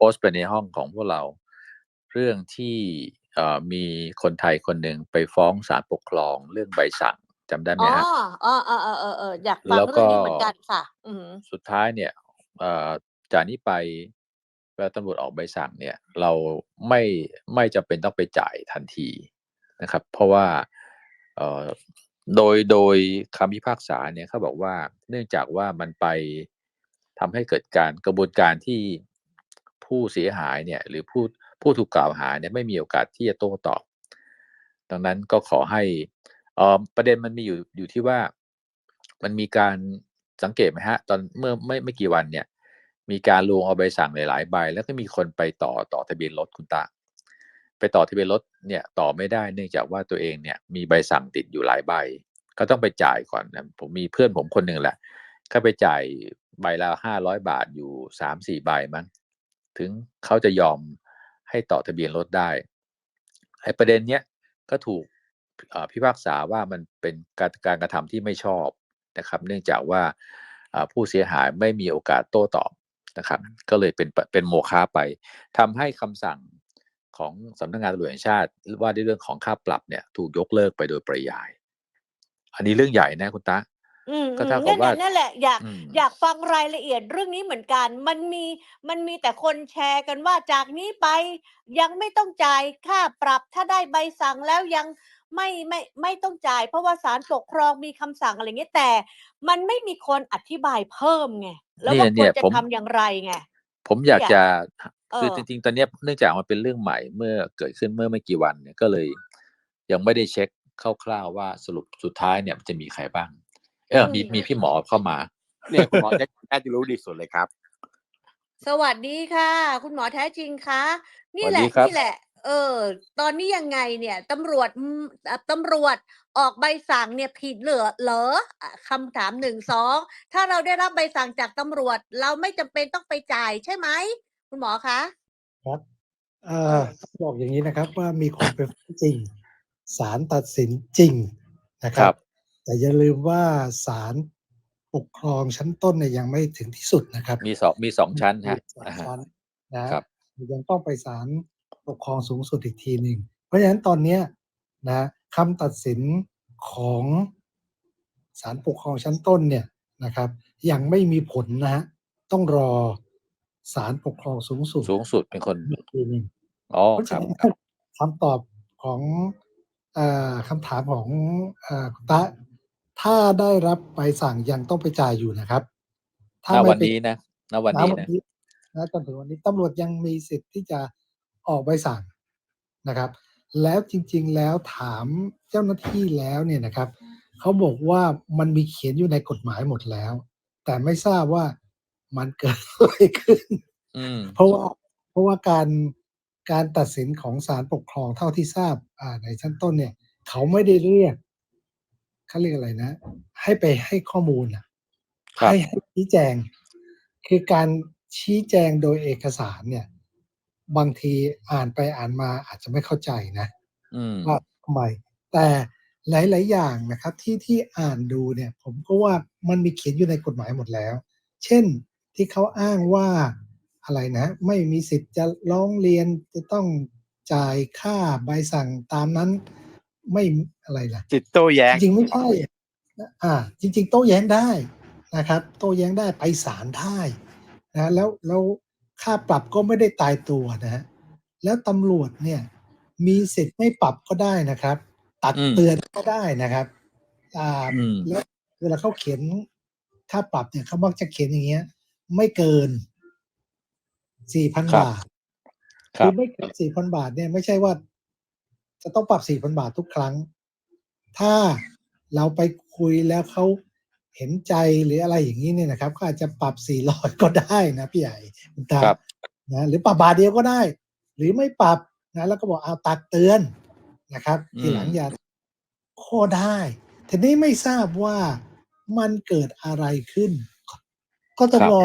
พสต์ไปในห้องของพวกเรา เรื่องที่เอ่อมีคนไทยคนหนึ่งไปฟ้องศาลปกครองเรื่องใบสั่งจำได้ไหมอ๋อฮะอ๋อเออเออเออเอออยากฟังแล้วเรื่องนี้ก็เหมือนกันค่ะอือหือสุดท้ายเนี่ยเอ่อจากนี้ไปเวลาตำรวจออกใบสั่งเนี่ย เราไม่ไม่จำเป็นต้องไปจ่ายทันทีนะครับ เพราะว่าเอ่อโดยโดยคำพิพากษาเนี่ยเขาบอกว่าเนื่องจากว่ามันไปทำให้เกิดการกระบวนการที่ ผู้เสียหายเนี่ยหรือผู้ผู้ถูกกล่าวหาเนี่ยไม่มีโอกาสที่จะโต้ตอบ ดังนั้นก็ขอให้อ่อประเด็นมันมีอยู่อยู่ที่ว่ามันมีการสังเกตไหมฮะ ตอนเมื่อไม่ไม่กี่วันเนี่ย มีการลวงเอาใบสั่งหลายๆใบ แล้วก็มีคนไปต่อต่อทะเบียนรถคุณตาไปต่อทะเบียนรถเนี่ยต่อไม่ได้เนื่องจากว่าตัวเองเนี่ยมีใบสั่งติดอยู่หลายใบ ก็ต้องไปจ่ายก่อนนะผมมีเพื่อนผมคนหนึ่งแหละก็ไปจ่ายใบละห้าร้อยบาทอยู่สามสี่ใบมั้ง ถึงเขาจะยอมให้ต่อทะเบียนรถได้ไอ้ประเด็นเนี้ยก็ถูกเอ่อพิพากษาว่ามันเป็นการการกระทำที่ไม่ชอบนะครับ เนื่องจากว่าอ่าผู้เสียหายไม่มีโอกาสโต้ตอบนะครับ ก็เลยเป็นเป็นโมฆะไปทำให้คำสั่งของสำนักงานตำรวจแห่งชาติว่าด้วยเรื่องของค่าปรับเนี่ยถูกยกเลิกไปโดยปริยาย อันนี้เรื่องใหญ่นะคุณตา อืมก็อืมเท่ากับนั่นแหว่า ละนั่นแหละอยากอืม อยากฟังรายละเอียดเรื่องนี้เหมือนกัน มันมีมันมีแต่คนแชร์กันว่าจากนี้ไปยังไม่ต้องจ่ายค่าปรับถ้าได้ใบสั่งแล้วยังไม่ไม่ไม่ต้องจ่าย เพราะว่าศาลปกครองมีคำสั่งอะไรเงี้ยแต่ มันไม่มีคนอธิบายเพิ่มไงแล้วเนี่ยว่าคเนี่วรยจะผม ทำอย่างไรไงผมอยากเนี่ยจะเอคืออ จริง ๆ ตอนเนี้ยเนื่องจากมันเป็นเรื่องใหม่เมื่อเกิดขึ้นเมื่อไม่กี่วันเนี่ยก็เลย ยังไม่ได้เช็คคร่าวๆว่าสรุปสุดท้ายเนี่ยมันจะมีใครบ้าง เอออืมีมมีพี่หมอเข้ามา เนี่ยคุณหมอแจ็คน่าจะรู้ดีสุดเลยครับ สวัสดีค่ะ คุณหมอแท้จริงคะสนี่วัสแหดีละครับ นี่แหละ เออ ตอนนี้ยังไงเนี่ยตำรวจอืมอะตำรวจออกใบสั่งเนี่ยผิดเหรอเหรออะคำถามหนึ่งสองถ้าเราได้รับใบสั่งจากตำรวจ เราไม่จำเป็นต้องไปจ่ายใช่ไหมคุณหมอคะครับเอ่อต้องบอกอย่างนี้นะครับว่ามีคนไปฟ้องจริงศาลตัดสินจริงนะคครัรับ บ แต่อย่าลืมว่าศาลปกครองชั้นต้นเนี่ยยังไม่ถึงที่สุดนะครับ มีสองมีสองชั้นฮะมีสองอ่าฮะชั้นนะครับยังต้องไปศาลปกครองสูงสุดอีกทีหนึ่งเพราะฉะนั้นตอนเนี้ยนะคำตัดสินของศาลปกครองชั้นต้นเนี่ยนะครับ ยังไม่มีผลนะฮะต้องรอศาลปกครองสูงสุด สูงสุดเป็นคนอีกทีหนึ่งอ๋อเพราะครัฉะบนั้นครับคำตอบของเออคำถามของเออคุณตะ ถ้าได้รับใบสั่งยังต้องไปจ่ายอยู่นะครับ ถ้าณไม่วันไปนี้นะณวันณนี้วันนะนี้นะจนถึงวันนี้ตำรวจยังมีสิทธิ์ที่จะออกใบสั่งนะครับ แล้วจริงๆแล้วถามเจ้าหน้าที่แล้วเนี่ยนะครับเขาบอกว่ามันมีเขียนอยู่ในกฎหมายหมดแล้ว แต่ไม่ทราบว่ามันเกิดอะไรขึ้น อืม เพราะว่าเพราะว่าการการตัดสินของศาลปกครองเท่าที่ทราบอ่าในชั้นต้นเนี่ย เขาไม่ได้เรียก เขาเรียกอะไรนะ ให้ไปให้ข้อมูลอะครับให้ให้ชี้แจง คือการชี้แจงโดยเอกสารเนี่ย บางทีอ่านไปอ่านมาอาจจะไม่เข้าใจนะอืมว่าทำไมแต่หลาย ๆ อย่างนะครับ ที่ที่อ่านดูเนี่ย ผมก็ว่ามันมีเขียนอยู่ในกฎหมายหมดแล้ว เช่นที่เขาอ้างว่าอะไรนะ ไม่มีสิทธิ์จะร้องเรียนจะต้องจ่ายค่าใบสั่งตามนั้น ไม่อะไรล่ะจิตโต้แย้งจริงๆไม่ใช่อ่า จริง ๆ โต้แย้งได้นะครับ โต้แย้งได้ไปศาลได้นะแล้วแล้วค่าปรับก็ไม่ได้ตายตัวนะฮะแล้วตำรวจเนี่ย มีสิทธิ์ไม่ปรับก็ได้นะครับ ตักอืมเตือนก็ได้นะครับ อ่าอืมแล้วเวลาเขาเขียนค่าปรับเนี่ยเขามักจะเขียนอย่างเงี้ย ไม่เกินสี่พันครับบาทครับไม่เกินสี่พันบาทเนี่ยไม่ใช่ว่า จะต้องปรับสี่พันบาททุกครั้ง ถ้าเราไปคุยแล้วเขาเห็นใจหรืออะไรอย่างนี้เนี่ยนะครับ ก็อาจจะปรับสี่ร้อยก็ได้นะพี่ใหญ่คุณตาครับนะหรือปรับบาทเดียวก็ได้ หรือไม่ปรับนะแล้วก็บอกเอาตักเตือนนะครับ ทีหลังอย่าข้อได้ทีนี้ไม่ทราบว่ามันเกิดอะไรขึ้น ก็ต้องครับรอ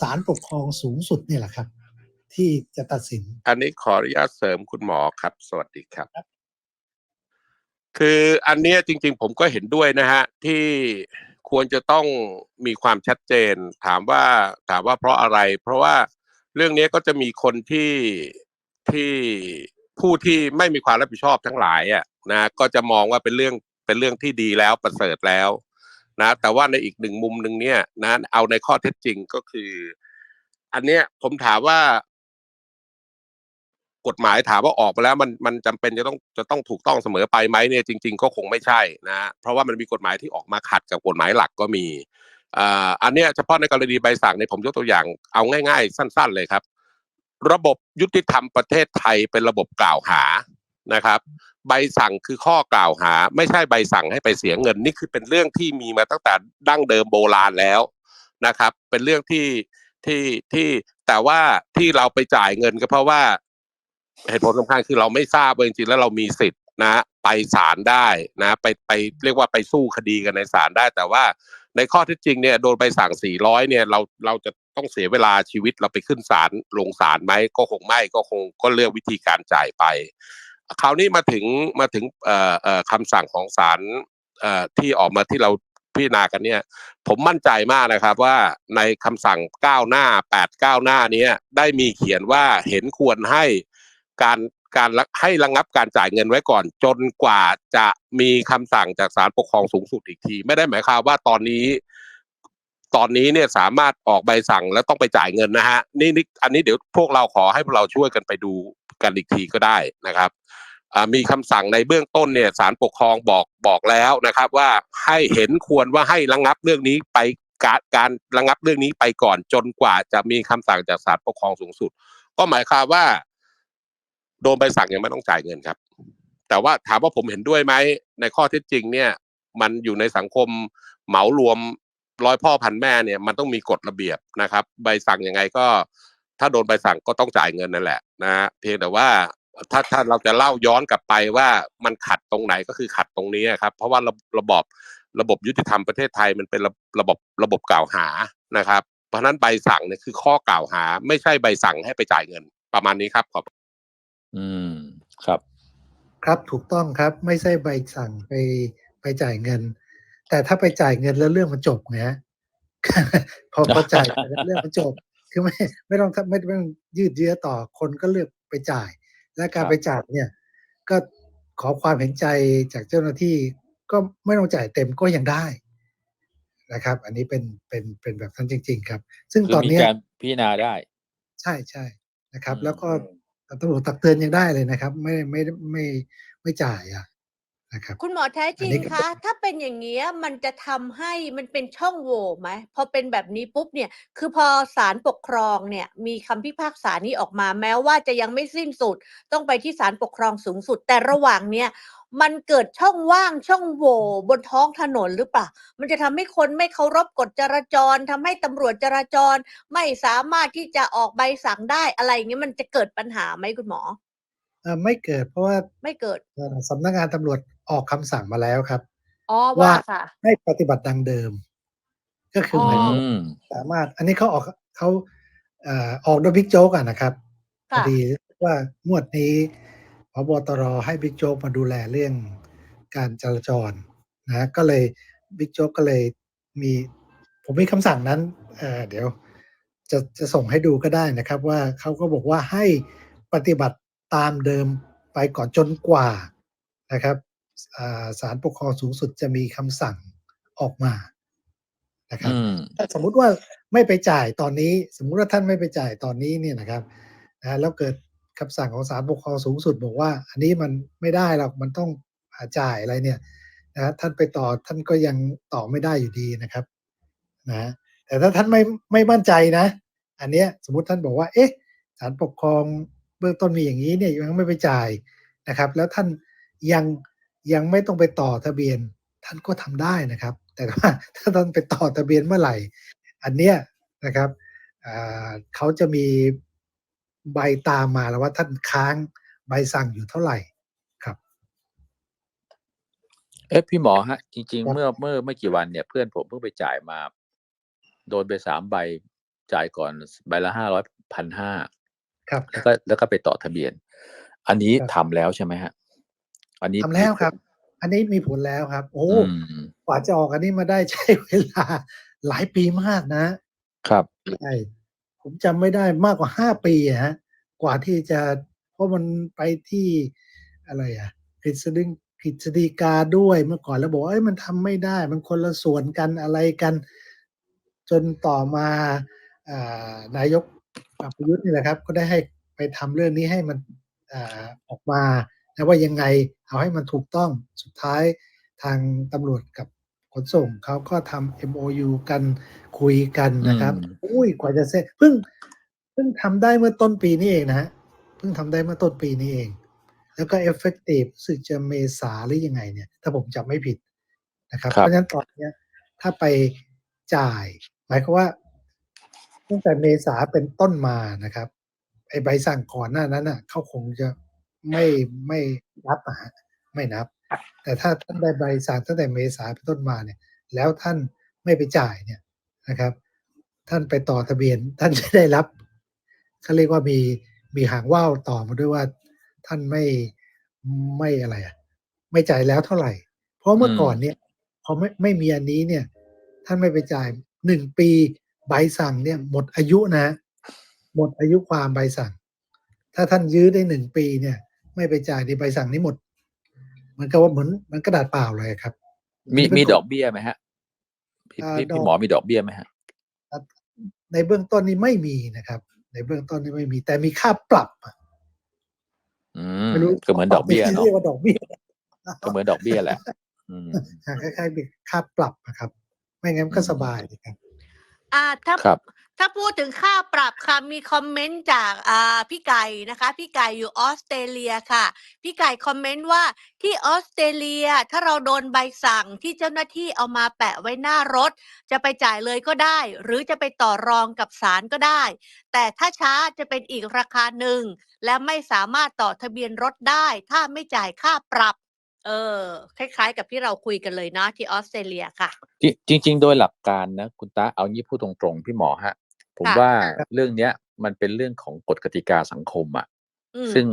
ศาลปกครองสูงสุดเนี่ยแหละครับ ที่จะตัดสิน อันนี้ขออนุญาตเสริมคุณหมอครับ สวัสดีครับ คืออันเนี้ยจริง ๆ ผมก็เห็นด้วยนะฮะ ที่ควรจะต้องมีความชัดเจน ถามว่าถามว่าเพราะอะไร เพราะว่าเรื่องนี้ก็จะมีคนที่ที่ผู้ที่ไม่มีความรับผิดชอบทั้งหลายอะนะก็จะมองว่าเป็นเรื่องเป็นเรื่องที่ดีแล้วประเสริฐแล้วนะแต่ว่าในอีกหนึ่งมุมหนึ่งเนี่ยนะเอาในข้อเท็จจริงก็คือ อันเนี้ยผมถามว่า กฎหมายถามว่าออกมาแล้วมันมันจำเป็นจะต้องจะต้องถูกต้องเสมอไปไหมเนี่ยจริง ๆ ก็คงไม่ใช่นะเพราะว่ามันมีกฎหมายที่ออกมาขัดกับกฎหมายหลักก็มีอ่าอันเนี้ยเฉพาะในกรณีใบสั่งเนี่ยผมยกตัวอย่างเอาง่าย ๆ สั้น ๆ เลยครับ ระบบยุติธรรมประเทศไทยเป็นระบบกล่าวหานะครับ ใบสั่งคือข้อกล่าวหา ไม่ใช่ใบสั่งให้ไปเสียเงินนี่คือเป็นเรื่องที่มีมาตั้งแต่ดั้งเดิมโบราณแล้วนะครับ เป็นเรื่องที่ที่ที่แต่ว่าที่เราไปจ่ายเงินก็เพราะว่า เหตุผลสำคัญคือเราไม่ทราบว่าจริงๆแล้วเรามีสิทธิ์นะ ไปศาลได้นะ ไปไปเรียกว่าไปสู้คดีกันในศาลได้ แต่ว่าในข้อเท็จจริงเนี่ยโดนใบสั่ง 400 เนี่ยเราเราจะต้องเสียเวลาชีวิตเราไปขึ้นศาลลงศาลไหมก็คงไม่ก็คงก็เลือกวิธีการจ่ายไป คราวนี้มาถึงมาถึงเอ่อเอ่อคำสั่งของศาลเอ่อที่ออกมาที่เราพิจารณากันเนี่ย ผมมั่นใจมากนะครับว่าในคำสั่งก้าหน้าแปดก้าหน้าเนี้ได้มีเขียนว่าเห็นควรให้ การการให้ระงับการจ่ายเงินไว้ก่อน จนกว่าจะมีคำสั่งจากศาลปกครองสูงสุดอีกที ไม่ได้หมายความว่าตอนนี้ ตอนนี้เนี่ยสามารถออกใบสั่งแล้วต้องไปจ่ายเงินนะฮะนี่นี่อันนี้เดี๋ยวพวกเราขอให้พวกเราช่วยกันไปดูกันอีกทีก็ได้นะครับมีคำสั่งในเบื้องต้นเนี่ยศาลปกครองบอกบอกแล้วนะครับ ว่าให้เห็นควรว่าให้ระงับเรื่องนี้ไปการการระงับเรื่องนี้ไปก่อนจนกว่าจะมีคำสั่งจากศาลปกครองสูงสุด ก็หมายความว่า โดนใบสั่งยังไม่ต้องจ่ายเงินครับ แต่ว่าถามว่าผมเห็นด้วยไหมในข้อเท็จจริงเนี่ย มันอยู่ในสังคมเหมารวมร้อยพ่อพันแม่เนี่ยมันต้องมีกฎระเบียบนะครับ ใบสั่งยังไงก็ ถ้าโดนใบสั่งก็ต้องจ่ายเงินนั่นแหละนะเพียงแต่ว่าถ้าถ้าเราจะเล่าย้อนกลับไปว่ามันขัดตรงไหนก็คือขัดตรงนี้ครับ เพราะว่าระระบอบระบบยุติธรรมประเทศไทยมันเป็นระระบบระบบกล่าวหานะครับ เพราะฉะนั้นใบสั่งเนี่ยคือข้อกล่าวหา ไม่ใช่ใบสั่งให้ไปจ่ายเงินประมาณนี้ครับขอบ อืม ครับ ครับถูกต้องครับ ไม่ใช่ใบสั่งไปไปจ่ายเงิน แต่ถ้าไปจ่ายเงินแล้วเรื่องมันจบไงพอพอจ่ายไปแล้วเรื่องมันจบ คือไม่ไม่ต้องไม่ไม่ต้องยืดเยื้อต่อคนก็เลือกไปจ่าย และการครับ ไปจ่ายเนี่ย ก็ขอความเห็นใจจากเจ้าหน้าที่ก็ไม่ต้องจ่ายเต็มก็ยังได้นะครับ อันนี้เป็นเป็นเป็นแบบนั้นจริง ๆ ครับ ซึ่งคือตอนมีเนี้ย การพิจารณาได้ ใช่ใช่นะครับอืมแล้วก็ ตำรวจตักเตือนยังได้เลยนะครับ ไม่ไม่ไม่ไม่ไม่จ่ายอะนะครับ คุณหมอแท้จริอันงนี้ก็ คะ ถ้าเป็นอย่างนี้ยมันจะทำให้มันเป็นช่องโหว่ไหมพอเป็นแบบนี้ปุ๊บเนี่ย คือพอศาลปกครองเนี่ย มีคำพิพากษานี้ออกมาแม้ว่าจะยังไม่สิ้นสุด ต้องไปที่ศาลปกครองสูงสุด แต่ระหว่างเนี้ย มันเกิดช่องว่างช่องโหว่บนท้องถนนหรือเปล่า มันจะทำให้คนไม่เคารพกฎจราจรทำให้ตำรวจจราจร ไม่สามารถที่จะออกใบสั่งได้อะไรอย่างเงี้ยมันจะเกิดปัญหาไหมคุณหมอเอ่อไม่เกิด เพราะว่าไม่เกิดเอ่อสำนักงานตำรวจออกคำสั่งมาแล้วครับอ๋อว่าว่าค่ะให้ปฏิบัติดังเดิม ก็คือออหมายความอืมสามารถ อันนี้เขาออกเขาเอ่อออกโดยบิ๊กโจ๊กอะนะครับพอค่ะดีว่างวดนี้พ บตรให้บิ๊กโจ๊กมาดูแลเรื่องการจราจรนะก็เลยบิ๊กโจ๊กก็เลยมีผมมีคำสั่งนั้นเอ่อเดี๋ยวจะจะส่งให้ดูก็ได้นะครับ ว่าเขาก็บอกว่าให้ปฏิบัติตามเดิมไปก่อนจนกว่านะครับอ่าศาลปกครองสูงสุดจะมีคำสั่งออกมานะครับอืมถ้าสมมุติว่าไม่ไปจ่ายตอนนี้ สมมุติว่าท่านไม่ไปจ่ายตอนนี้เนี่ยนะครับนะแล้วเกิด คำสั่งของศาลปกครองสูงสุดบอกว่า อันนี้มันไม่ได้หรอกมันต้องหาจ่ายอะไรเนี่ยนะท่านไปต่อท่านก็ยังต่อไม่ได้อยู่ดีนะครับนะแต่ถ้าท่านไม่ไม่มั่นใจนะ อันเนี้ยสมมติท่านบอกว่า เอ๊ะศาลปกครองเบื้องต้นมีอย่างนี้เนี่ยยังไม่ไปจ่ายนะครับ แล้วท่านยังยังไม่ต้องไปต่อทะเบียน ท่านก็ทำได้นะครับ แต่ว่าถ้าท่านไปต่อทะเบียนเมื่อไหร่ อันเนี้ยนะครับอ่าเขาจะมี ใบตามมาแล้วว่าท่านค้างใบสั่งอยู่เท่าไหร่ครับเอ๊ะพี่หมอฮะ จริงครัๆบเมื่อเมื่อไม่กี่วันเนี่ยเพื่อนผมเพิ่งไปจ่ายมา โดนไปสามใบจ่ายก่อนใบละห้าร้อยพันห้าครับแล้วก็แล้วก็ไปต่อทะเบียน อันนี้ครับทำแล้วใช่ไหมฮะ อันนี้ทำแล้วครับ อันนี้มีผลแล้วครับ โอ้อืมกว่าจะออกอันนี้มาได้ใช้เวลาหลายปีมากนะ ครับใช่โห ผมจำไม่ได้มากกว่าห้าปีฮะกว่าที่จะเพราะมันไปที่อะไรอะกฤษฎีกฤษฎีกาด้วยเมื่อก่อนแล้วบอกว่าเอ้ยมันทำไม่ได้ มันคนละส่วนกันอะไรกัน จนต่อมาอานายกประยุทธ์นี่แหละครับ ก็ได้ให้ไปทำเรื่องนี้ให้มันอออกมานะว่ายังไงเอาให้มันถูกต้องสุดท้ายทางตำรวจกับ นส่งเขาก็ทำ MOU กันคุยกันนะครับอืมอุ้ยกว่าจะเสร็จเพิ่งเพิ่งทำได้เมื่อต้นปีนี้เองนะฮะเพิ่งทำได้เมื่อต้นปีนี้เอง แล้วก็ effective รู้สึกจะเมษาหรือยังไงเนี่ย ถ้าผมจำไม่ผิดนะครับครับเพราะฉะนั้นตอนเนี้ยถ้าไปจ่าย หมายความว่าตั้งแต่เมษาเป็นต้นมานะครับไอใบสั่งก่อนหน้านั้นน่ะเขาคงจะไม่ไม่นับอะฮะไม่นับ แต่ถ้าท่านได้ใบสั่งตั้งแต่เมษาเป็นต้นมาเนี่ย แล้วท่านไม่ไปจ่ายเนี่ยนะครับ ท่านไปต่อทะเบียน ท่านจะได้รับเขาเรียกว่ามีมีหางว่าวต่อมาด้วยว่าท่านไม่ไม่อะไรอะไม่จ่ายแล้วเท่าไหร่ เพราะเมื่อก่อนเนี่ยพอไม่ไม่มีอันนี้เนี่ย ท่านไม่ไปจ่ายหนึ่งปีใบสั่งเนี่ย หมดอายุนะ หมดอายุความใบสั่ง ถ้าท่านยื้อได้หนึ่งปีเนี่ย ไม่ไปจ่ายในใบสั่งนี้หมด มันก็ว่าเหมือนเหมันกระดาษเปล่าเลยครับ มีเป็นมีกฎดอกเบี้ยไหมฮะพี่อ่าพี่ดอกพี่หมอมีดอกเบี้ยไหมฮะในเบื้องต้นนี้ไม่มีนะครับ ในเบื้องต้นนี้ไม่มี แต่มีค่าปรับอะอืมไม่รู้ก็เหมือนดอกเบี้ยเนาะเรียกว่าดอกเบี้ยก็เหมือนดอกเบี้ยแหละอืมคล้ายๆเป็นค่าปรับนะครับ ไม่งั้นก็อืมสบายเลยครับ อ่าถ้าครับ ถ้าพูดถึงค่าปรับค่ะมีคอมเมนต์จากอ่าพี่ไก่นะคะ พี่ไก่อยู่ออสเตรเลียค่ะ พี่ไก่คอมเมนต์ว่าที่ออสเตรเลียถ้าเราโดนใบสั่งที่เจ้าหน้าที่เอามาแปะไว้หน้ารถ จะไปจ่ายเลยก็ได้ หรือจะไปต่อรองกับศาลก็ได้ แต่ถ้าช้าจะเป็นอีกราคาหนึ่ง และไม่สามารถต่อทะเบียนรถได้ ถ้าไม่จ่ายค่าปรับ เออ คล้ายๆ กับที่เราคุยกันเลยนะที่ออสเตรเลียค่ะ จริงจริง ๆ โดยหลักการนะ คุณตาเอางี้พูดตรงๆ พี่หมอฮะ ผมค่ะว่าเรื่องเนี้ยมันเป็นเรื่องของกฎกติกาสังคมอะอืมซึ่ง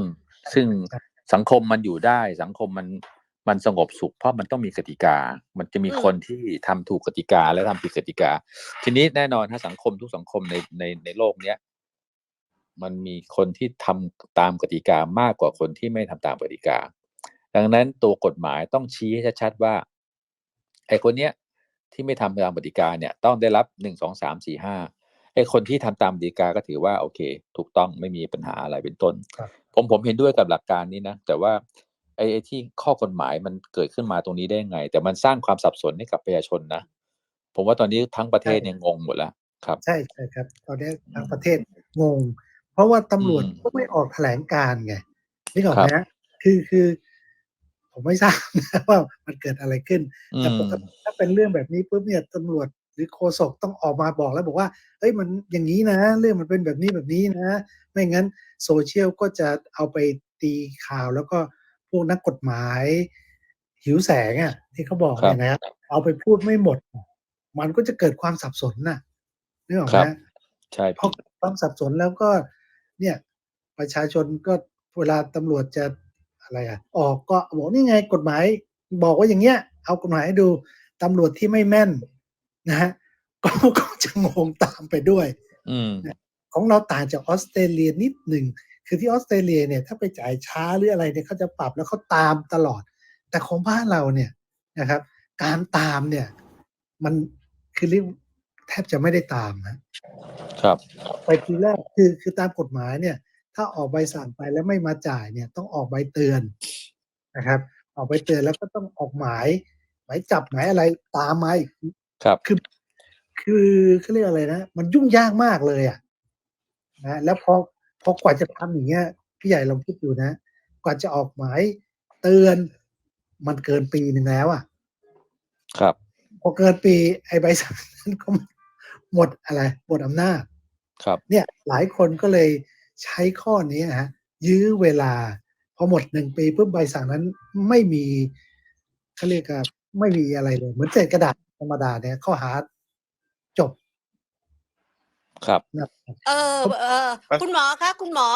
ซึ่งครับสังคมมันอยู่ได้ สังคมมันมันสงบสุขเพราะมันต้องมีกติกา มันจะมีอืมคนที่ทำถูกกติกาและทำผิดกติกา ทีนี้แน่นอนถ้าสังคมทุกสังคมในในในโลกเนี้ยมันมีคนที่ทำตามกติกามากกว่าคนที่ไม่ทำตามกติกา ดังนั้นตัวกฎหมายต้องชี้ให้ชัดๆว่าไอ้คนเนี้ยที่ไม่ทำตามกติกาเนี่ย ต้องได้รับหนึ่งสองสามสี่ห้า ไอ้คนที่ทำตามกติกาก็ถือว่าโอเค ถูกต้องไม่มีปัญหาอะไรเป็นต้นครับผมผมเห็นด้วยกับหลักการนี้นะ แต่ว่าไอ้ไอ้ที่ข้อกฎหมายมันเกิดขึ้นมาตรงนี้ได้ไง แต่มันสร้างความสับสนให้กับประชาชนนะ ผมว่าตอนนี้ทั้งประเทศเนี่ยงงหมดแล้วครับ ใช่ใช่ครับ ตอนนี้ทางประเทศงง เพราะว่าตำรวจอืมก็ไม่ออกแถลงการณ์ไงนี่ก่อนครับนะคือคือผมไม่ทราบนะว่ามันเกิดอะไรขึ้นอืแต่มปกติถ้าเป็นเรื่องแบบนี้ปุ๊บเนี่ยตำรวจ หรือโฆษกต้องออกมาบอกแล้วบอกว่าเอ้ยมันอย่างนี้นะ เรื่องมันเป็นแบบนี้แบบนี้นะ ไม่งั้นโซเชียลก็จะเอาไปตีข่าวแล้วก็พวกนักกฎหมาย หิวแสงอะ ที่เขาบอกครับเนี่ยนะเอาไปพูดไม่หมด มันก็จะเกิดความสับสนน่ะนึกออกครัไหมบใช่พอความสับสนแล้วก็ เนี่ย ประชาชนก็เวลาตำรวจจะอะไรอะ ออกก็บอกนี่ไงกฎหมาย บอกว่าอย่างเงี้ย เอากฎหมายให้ดูตำรวจที่ไม่แม่น นะฮะก็ก็จะงงตามไปด้วยอืมของเราต่างจากออสเตรเลียนิดหนึ่งคือที่ออสเตรเลียเนี่ยถ้าไปจ่ายช้าหรืออะไรเนี่ยเขาจะปรับแล้วเขาตามตลอด แต่ของบ้านเราเนี่ยนะครับ การตามเนี่ย มันคือเรียกแทบจะไม่ได้ตามนะครับ ไปทีแรกคือคือตามกฎหมายเนี่ย ถ้าออกใบสั่งไปแล้วไม่มาจ่ายเนี่ย ต้องออกใบเตือนนะครับ ออกใบเตือนแล้วก็ต้องออกหมายหมายจับหมายอะไรตามมาอีก ครับ คือ คือเขาเรียกอะไรนะ มันยุ่งยากมากเลยอะนะแล้วพอพอกว่าจะทำอย่างเงี้ย พี่ใหญ่ลองคิดดูนะ กว่าจะออกหมายเตือนมันเกินปีหนึ่งแล้วอะ ครับ พอเกินปีไอ้ใบสั่งนั้นก็หมดอะไรหมดอำนาจ ครับ เนี่ยหลายคนก็เลยใช้ข้อนี้ฮะ ยื้อเวลา พอหมดหนึ่งปีปุ๊บใบสั่งนั้นไม่มีเขาเรียกว่าไม่มีอะไรเลย เหมือนเศษกระดาษธ รรมดาเนี่ยข้อหาจบครับนะครับ เออเออคุณหมอคะคุณหมอ